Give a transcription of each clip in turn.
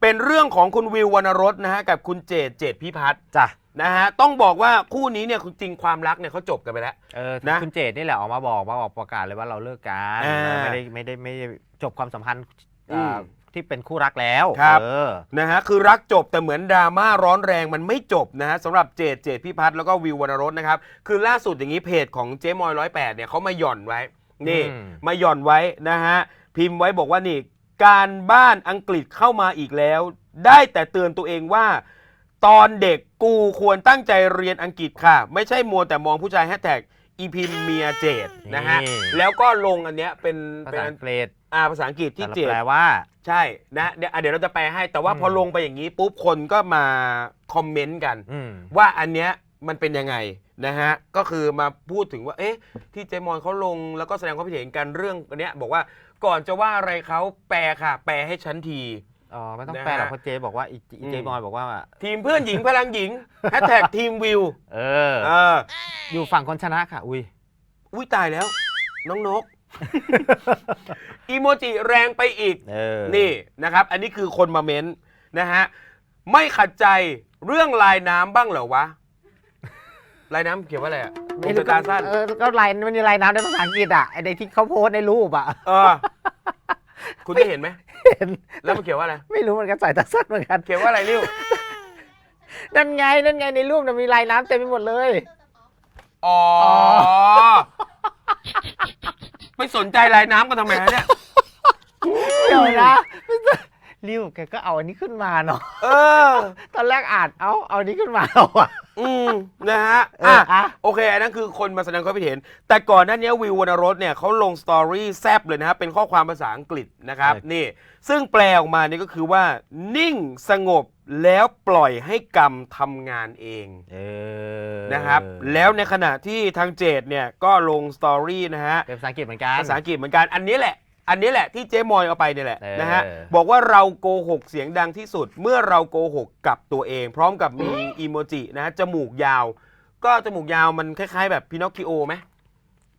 เป็นเรื่องของคุณวิววรรณรสนะฮะกับคุณเจดเจดพิพัฒน์จ้ะนะฮะต้องบอกว่าคู่นี้เนี่ยจริงๆความรักเนี่ยเขาจบกันไปแล้ว เออนะคุณเจดนี่แหละออกมาบอกมาออกประกาศเลยว่าเราเลิกกันอ่าเออไม่ได้ไม่ได้ไม่ได้จบความสัมพันธ์อืมอ่าที่เป็นคู่รักแล้วครับ เออ นะฮะคือรักจบแต่เหมือนดราม่าร้อนแรงมันไม่จบนะฮะสำหรับเจดเจดพิพัฒน์แล้วก็วิววรรณรสนะครับ คือล่าสุดอย่างนี้เพจของเจ๊มอยร้อยแปดเนี่ยเขามาหย่อนไว้ นี่ อืม มาหย่อนไว้นะฮะพิมพ์ไว้บอกว่านี่ การบ้านอังกฤษเข้ามาอีกแล้ว ได้แต่เตือนตัวเองว่า ตอนเด็กกูควรตั้งใจเรียนอังกฤษค่ะ ไม่ใช่มัวแต่มองผู้ชายแฮชแท็กอีพิมเมียเจดนะฮะ นี่ แล้วก็ลงอันเนี้ยเป็นภาเป็นษาอังกฤษอ่าภาษาอังกฤษที่แต่เจด แปลว่า ใช่นะเดี๋ยวอะเดี๋ยวเราจะแปลให้แต่ว่าอืม พอลงไปอย่างนี้ปุ๊บคนก็มาคอมเมนต์กัน อืม ว่าอันเนี้ย มันเป็นยังไงนะฮะ ก็คือมาพูดถึงว่า เอ๊ะ ที่เจมอนเขาลงแล้วก็แสดงความคิดเห็นกันเรื่องอันเนี้ยบอกว่าก่อนจะว่าอะไรเขาแปลค่ะ แปลให้ฉันที อ๋อไม่ต้องนะฮะแปลหรอกเพราะเจบอกว่าอีอีอืมเจบอยบอกว่า ทีมเพื่อนหญิงพลังหญิงแฮชแท็กทีมวิวเออ เอออยู่ฝั่งคนชนะค่ะ อุ้ยอุ้ยตายแล้ว น้องนก อีโมจิแรงไปอีก เออนี่นะครับ อันนี้คือคนมาเม้นต์นะฮะ ไม่ขัดใจเรื่องลายน้ำบ้างเหรอวะ ลายน้ำเขียนว่าอะไรอะไม่ผมรู้จะตาสั้น เออก็ลายมันมีลายน้ำในภาษาอังกฤษอะไอ้ในที่เขาโพสต์ในรูปอะเออ คุณได้เห็นไหม เห็นแล้วมันเขียนว่าอะไร ไม่รู้เหมือนกันใส่ตาสั้นเหมือนกัน เขียนว่าอะไรริ้ว นั่นไงนั่นไงในรูปน่ะมีลายน้ำเต็มไปหมดเลย อ๋ออ๋อไม่สนใจลายน้ำกันทำไมฮะเนี่ย เดี๋ยวนะ ริวแกก็เอาอันนี้ขึ้นมาเนาะเออ ตอนแรกอ่านเอาเอาอันนี้ขึ้นมาเอาอะอืมนะฮะเอออะ โอเค อันนั้นคือคนมาแสดงความคิดเห็น แต่ก่อนหน้านี้วิววรรณรสเนี่ยเขาลงสตอรี่แซบเลยนะครับเป็นข้อความภาษาอังกฤษนะครับ นี่ ซึ่งแปลออกมานี่ก็คือว่า นิ่งสงบแล้วปล่อยให้กรรมทำงานเองเออนะครับ แล้วในขณะที่ทางเจดเนี่ยก็ลงสตอรี่นะฮะ เป็นภาษาอังกฤษเหมือนกัน ภาษาอังกฤษเหมือนกัน อันนี้แหละ อันนี้แหละที่เจ๊มอยเอาไปเนี่ยแหละเออ นะฮะบอกว่าเราโกหกเสียงดังที่สุด เมื่อเราโกหกกับตัวเอง พร้อมกับมีอีโมจินะฮะจมูกยาว ก็จมูกยาวมันคล้าย ๆ แบบพินอคคิโอไหม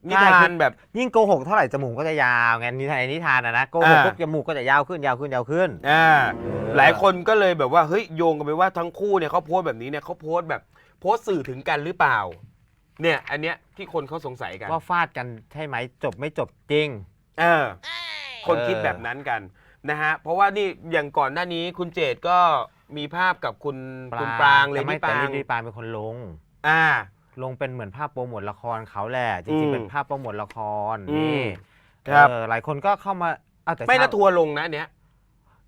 นิทานแบบ ยิ่งโกหกเท่าไหร่จมูกก็จะยาวไงนิทานนิทานอะนะโกหกอ่า ปุ๊บจมูกก็จะยาวขึ้นยาวขึ้นยาวขึ้น อ่าเออหลายคนก็เลยแบบว่าเฮ้ยโยงกันไปว่าทั้งคู่เนี่ยเขาโพสต์แบบนี้เนี่ยเขาโพสต์แบบโพสต์สื่อถึงกันหรือเปล่า เนี่ยอันเนี้ยที่คนเขาสงสัยกันว่าฟาดกันใช่ไหมจบไม่จบจริง เออ คนเออคิดแบบนั้นกันนะฮะเพราะว่านี่อย่างก่อนหน้านี้คุณเจดก็มีภาพกับคุณคุณปรางเลยแต่ไม่ที่ปแต่รางเลดี้ปรางเป็นคนลง อ่า ลงเป็นเหมือนภาพโปรโมทละครเขาแหละจอืริงมๆเป็นภาพโปรโมทละครอืมนี่ครับเออหลายคนก็เข้ามาเอาแต่ไม่ละชาวทัวร์ลงนะอันเนี้ย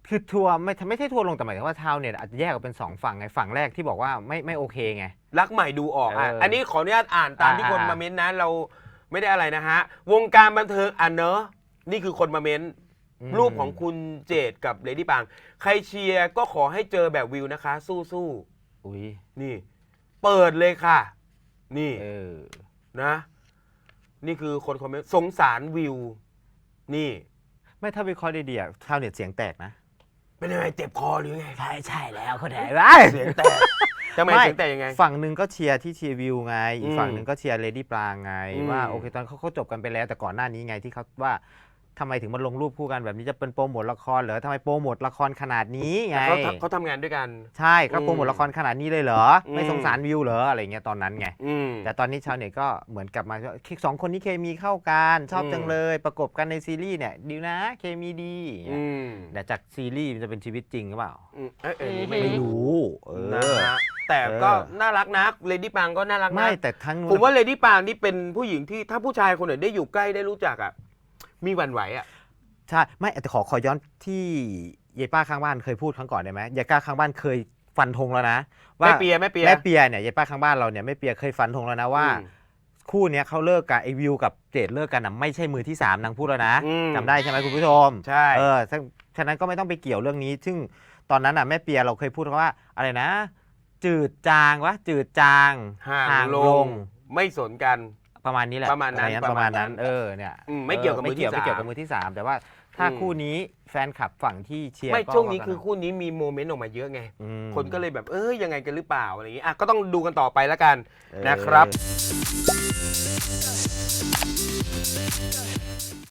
คือทัวร์ไม่ไม่ใช่ทัวร์ลงแต่หมายถึงว่าชาวเน็ตอาจจะแยกออกเป็นสองฝั่งไงฝั่งแรกที่บอกว่าไม่ไม่โอเคไง รักใหม่ดูออกอะเอออัอันนี้ขออนุญาตอ่านตามที่อ่าคนอ่ามาเม้นต์นะเราไม่ได้อะไรนะฮะ วงการบันเทิงอะเนอะ นี่คือคนมาเม้นต์อืม รูปของคุณเจดกับเลดี้ปาง ใครเชียร์ก็ขอให้เจอแบบวิวนะคะสู้อุ้ยๆนี่ เปิดเลยค่ะ นี่เออ นะ นี่คือคนคอมเมนต์สงสารวิว นี่ ไม่ถ้าวิเคราะห์ดีๆอะชาวเน็ตเสียงแตกนะ เป็นยังไงเจ็บคอหรือไง ใช่ใช่แล้วเขาแถมเสียงแตกทำไมเสียงแตกยังไง ฝั่งหนึ่งก็เชียร์ที่เชียร์วิวไง อีอืกมฝั่งหนึ่งก็เชียร์เลดี้ปรางไง อืมว่าโอเคตอนเขาเขาจบกันไปแล้วแต่ก่อนหน้านี้ไงที่เขาว่า ทำไมถึงมาลงรูปคู่กันแบบนี้จะเป็นโปรโมทละครเหรอทำไมโปรโมทละครขนาดนี้ไง เขาทำเขาทำงานด้วยกัน ใช่ก็อืมโปรโมทละครขนาดนี้เลยเหรอ ไม่อืมสงสารวิวเหรออะไรเงี้ยตอนนั้นไง อืม แต่ตอนนี้ชาวเน็ตก็เหมือนกลับมาว่าสองคนนี้เคมีเข้ากันชอบอืม จังเลย ประกบกันในซีรีส์เนี่ยดีนะเคมีดีอย่างเงี้อืยมแต่จากซีรีส์มันจะเป็นชีวิตจริงหรือเปล่า อืมเอ้ยเอ้ยนี่ไม่ไม่รู้รู้เอนะอ ฮะแต่เออก็น่ารักนะเลดี้ปางก็น่ารักนะไม่แต่ทั้งนู้นผมว่าเลดี้ปางนี่เป็นผู้หญิงที่ถ้าผู้ชายคนไหนได้อยู่ใกล้ได้รู้จักอะ มีหวั่นไหวอะ ใช่ไม่แต่ขอขอย้อนที่ยายป้าข้างบ้านเคยพูดครั้งก่อนได้ไหมยายป้าข้างบ้านเคยฟันธงแล้วนะว่าแม่เปียแม่เปียแม่เปียเนี่ยยายป้าข้างบ้านเราเนี่ยแม่เปียเคยฟันธงแล้วนะว่า อืมคู่เนี้ยเขาเลิกกันไอวิวกับเจดเลิกกันนะไม่ใช่มือที่สามนางพูดแล้วนะอืม จำได้ใช่ไหมคุณผู้ชม ใช่ เออฉะฉะนั้นก็ไม่ต้องไปเกี่ยวเรื่องนี้ ซึ่งตอนนั้นอะแม่เปียเราเคยพูดว่าอะไรนะ จืดจางวะจืดจางห่างลง ไม่สนกัน ประมาณนี้แหละประมาณนั้นอไอย่งปประระมามาณณนั้นั้นนเออเนี่ยอืมไม่เกี่ยวกับมือที่ไเกี่ยวไม่เกี่ยวสามกับมือที่สามแต่ว่าถ้าอืม คู่นี้แฟนคลับฝั่งที่เชียร์ไม่ก็ช่วงนี้ว่ากัคือคู่นี้มีโมเมนต์ออกมาเยอะไง อืมคนก็เลยแบบเอ้ยยังไงกันหรือเปล่าอะไรอย่างงี้อะก็ต้องดูกันต่อไปแล้วกันเออนะครับ